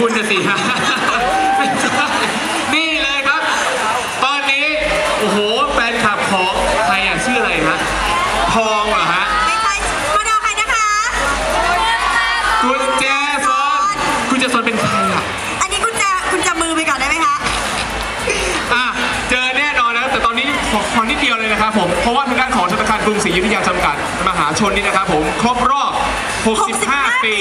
คุณน่ะสิฮะไม่ใช่นี่เลยครับ ตอนนี้ โอ้โหแฟนคลับของใครอะชื่ออะไรฮะทองเหรอฮะไม่ใช่มาดามใครนะคะ คุณแจซอนคุณแจซอนเป็นใครอะอันนี้คุณจะคุณจะมือไปก่อนได้ไหมคะอะเจอแน่นอนนะครับแต่ตอนนี้ขอขอนิดเดียวเลยนะครับผมเพราะว่าทางด้านของธนาคารกรุงศรีอยุธยาจำกัดมหาชนนี่นะครับผมครบรอบ 65ปี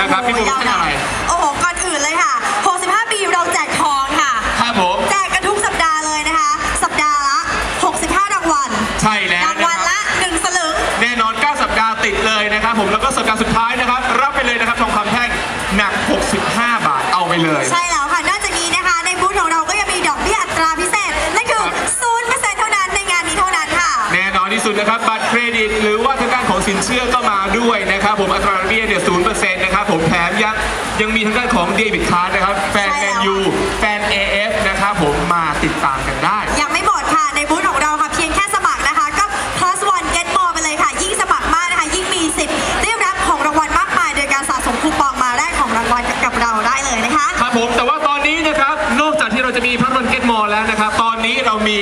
นะครับพี่บุ๋มเป็นอะไร โอ้โหก่ อนอื่นเลยค่ะ 65 ปีเราแจกทองค่ะ ครับผม แจกกันทุกสัปดาห์เลยนะคะ สัปดาห์ละ 65 รางวัลใช่แล้วรางนะวัลครับละ 1 สลึง แน่นอน 9 สัปดาห์ติดเลยนะครับผม แล้วก็สัปดาห์สุดท้ายนะครับ รับไปเลยนะครับทองคำแท่งหนัก 65 บาท เอาไปเลย ใช่แล้วค่ะ นอกจากนี้นะคะ ในบูธของเราก็ยังมีดอกเบี้ยอัตราพิเศษ นั่นคือครับ0%เท่านั้นในงานนี้เท่านั้นค่ะ แน่นอนที่สุดนะครับ บัตรเครดิต หรือว่าทางด้านของสินเชื่อก็มาด้วยนะครับผม อัตราดอกเบี้ยเนี่ย0%นะครับผม แถมยัง ยังมีทางด้านของเดบิตคาร์ดนะครับ แฟนใช่แมแล้วนยูแฟน AF นะครับผมมาติดตามกันได้ ยังไม่หมดค่ะ ในบูธของเราค่ะ เพียงแค่สมัครนะคะ ก็ plus one get more ไปเลยค่ะ ยิ่งสมัครมากนะคะ ยิ่งมีสิทธิ์ได้รับของรางวัลมากมาย โดยการสะสมคูปองมาแลกของรางวัลกับเราได้เลยนะคะ ครับผมแต่ว่าตอนนี้นะครับ นอกจากที่เราจะมีพัดลมเก็ตมอลแล้วนะครับ ตอนนี้เรามี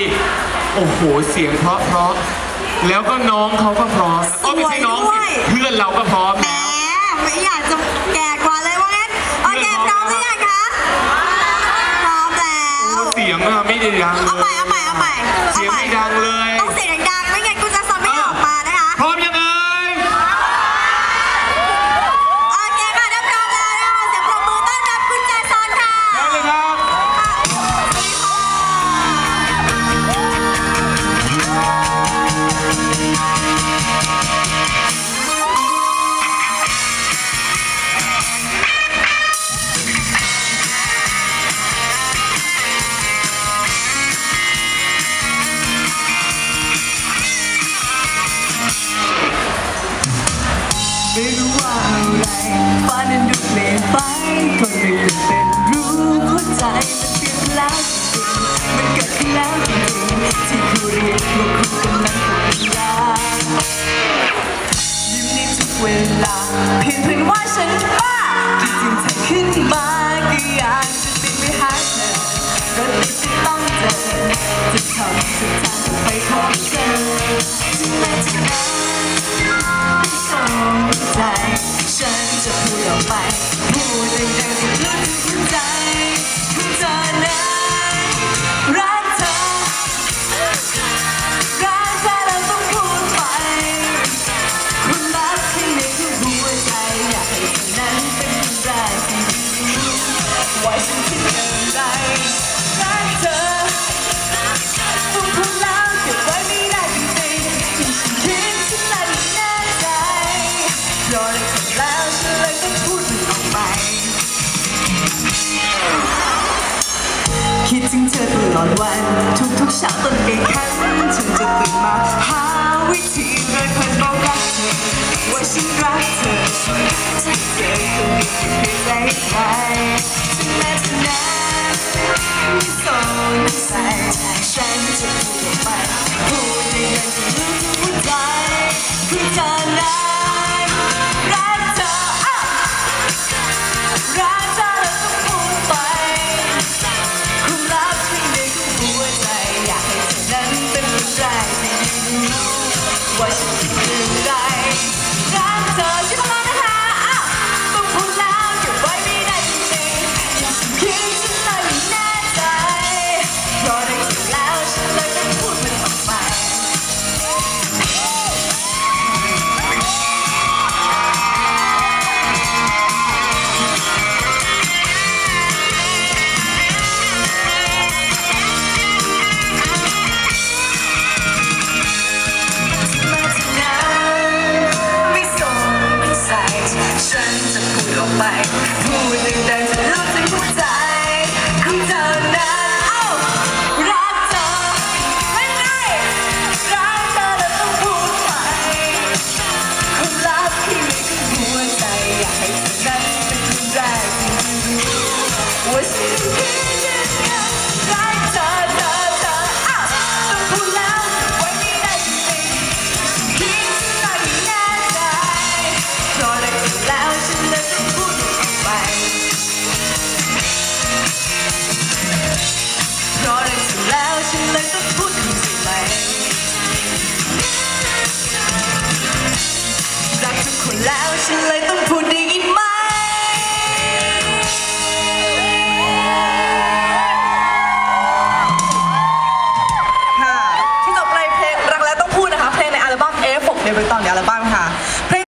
โอ้โหเสียงเพราะเพราะๆแล้วก็น้องเขาก็พร้อมโอ้ไม่ใช่น้องสวยสิด้วยเพื่อนเราก็พร้อมแหมไม่อยากจะแก่กว่าเลยว่างั้น โอเคพร้อมหรือยังคะ พร้อมแล้ว เสียงอะไม่ได้ดังเอาเลใหม่ยเอาใหม่เอาใหม่เสียงไม่ดังเลย ไรฟ้านั้นดูเปลี่ยนไปก็ไม่ยังเป็นรู้หัวใจมันเปลี่ยนแล้วจริงมันเกิดขึ้นแล้วจริงที่คุณเรียกว่าคุณกำลังเป็นลายิ้มในทุกเวลาเพียงเพื่อนว่าฉันบ้าที่จริงเธอขึ้นมาก็อยากจะบินไปหาเธอรถติดที่ต้องเจอจะทำสุดทางไปพบเธอ จะพูดออกไปพูดดังๆสุดลึกถึงใจของเธอนะรักเธอรักเธอแล้วต้องพูดไปความลับข้างในทุกหัวใจอยากให้เธอนั้นเป็นคนแรกที่รู้ว่าฉันคิดอะไรรักเธอต้องพูดแล้วเก็บไว้ไม่ได้จริงๆที่ฉันคิดฉันเลยไม่แน่ใจรอได้ทำแล้ ถึงเธอตลอดวัน ทุกๆเช้าตอนเองคันฉันจะตื่นมาหาวิธีเลยเพื่อนบอกรักเธอว่าฉันรักเธอถ้าเธอคนนี้เพียงใจใครฉันแม้จะนานไม่สนใจฉันจะพูดออกไป ว่ hoje. ไว้ตอนในอัลบั้มค่ะ